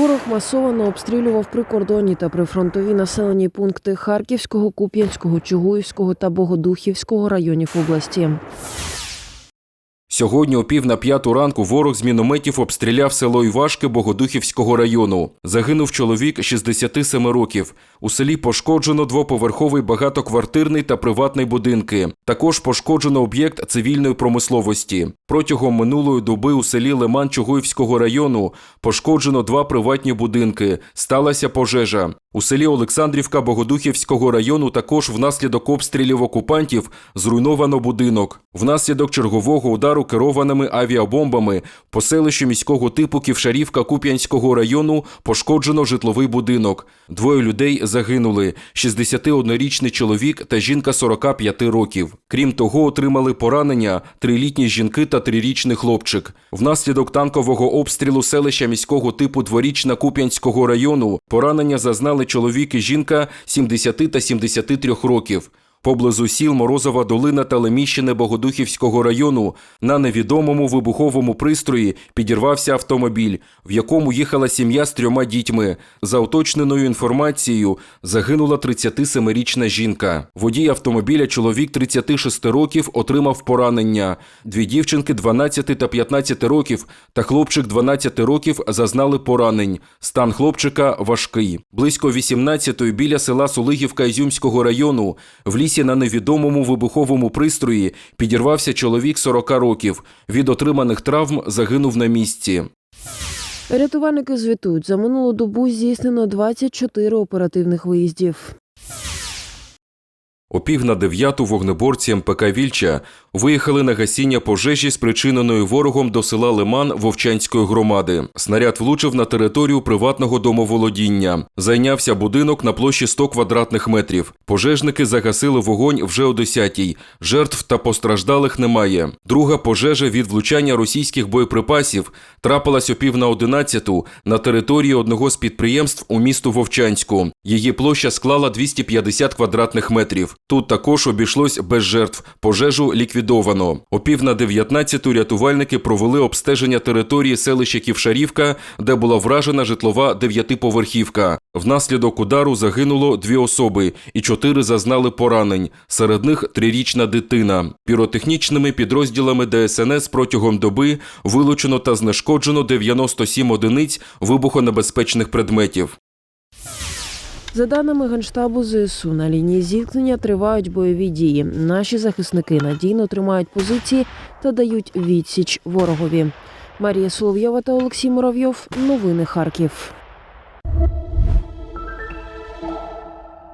Ворог масово обстрілював прикордонні та прифронтові населені пункти Харківського, Куп'янського, Чугуївського та Богодухівського районів області. Сьогодні о пів на п'яту ранку ворог з мінометів обстріляв село Івашки Богодухівського району. Загинув чоловік 67 років. У селі пошкоджено двоповерховий багатоквартирний та приватний будинки. Також пошкоджено об'єкт цивільної промисловості. Протягом минулої доби у селі Лиман Чугуївського району пошкоджено два приватні будинки. Сталася пожежа. У селі Олександрівка Богодухівського району також внаслідок обстрілів окупантів зруйновано будинок. Внаслідок чергового удару керованими авіабомбами по селищу міського типу Ківшарівка Куп'янського району пошкоджено житловий будинок. Двоє людей загинули: 61-річний чоловік та жінка 45 років. Крім того, отримали поранення трилітні жінки та трирічний хлопчик. Внаслідок танкового обстрілу селища міського типу Дворічна Куп'янського району поранення зазнали чоловік і жінка 70 та 73 років. Поблизу сіл Морозова долина та Леміщини Богодухівського району на невідомому вибуховому пристрої підірвався автомобіль, в якому їхала сім'я з трьома дітьми. За уточненою інформацією, загинула 37-річна жінка. Водій автомобіля, чоловік 36 років, отримав поранення. Дві дівчинки 12 та 15 років та хлопчик 12 років зазнали поранень. Стан хлопчика важкий. Близько 18-ї біля села Сулигівка Ізюмського району в лісі на невідомому вибуховому пристрої підірвався чоловік 40 років. Від отриманих травм загинув на місці. Рятувальники звітують, за минулу добу здійснено 24 оперативних виїздів. О пів на дев'яту вогнеборці МПК Вільча виїхали на гасіння пожежі, спричиненої ворогом до села Лиман Вовчанської громади. Снаряд влучив на територію приватного домоволодіння. Зайнявся будинок на площі 100 квадратних метрів. Пожежники загасили вогонь вже о 10-й. Жертв та постраждалих немає. Друга пожежа від влучання російських боєприпасів трапилась о пів на одинадцяту на території одного з підприємств у місту Вовчанську. Її площа склала 250 квадратних метрів. Тут також обійшлось без жертв. Пожежу ліквідовано. О пів на 19-ту рятувальники провели обстеження території селища Ківшарівка, де була вражена житлова дев'ятиповерхівка. Внаслідок удару загинуло дві особи, і чотири зазнали поранень. Серед них трирічна дитина. Піротехнічними підрозділами ДСНС протягом доби вилучено та знешкоджено 97 одиниць вибухонебезпечних предметів. За даними Генштабу ЗСУ, на лінії зіткнення тривають бойові дії. Наші захисники надійно тримають позиції та дають відсіч ворогові. Марія Соловйова та Олексій Муравйов. Новини Харків.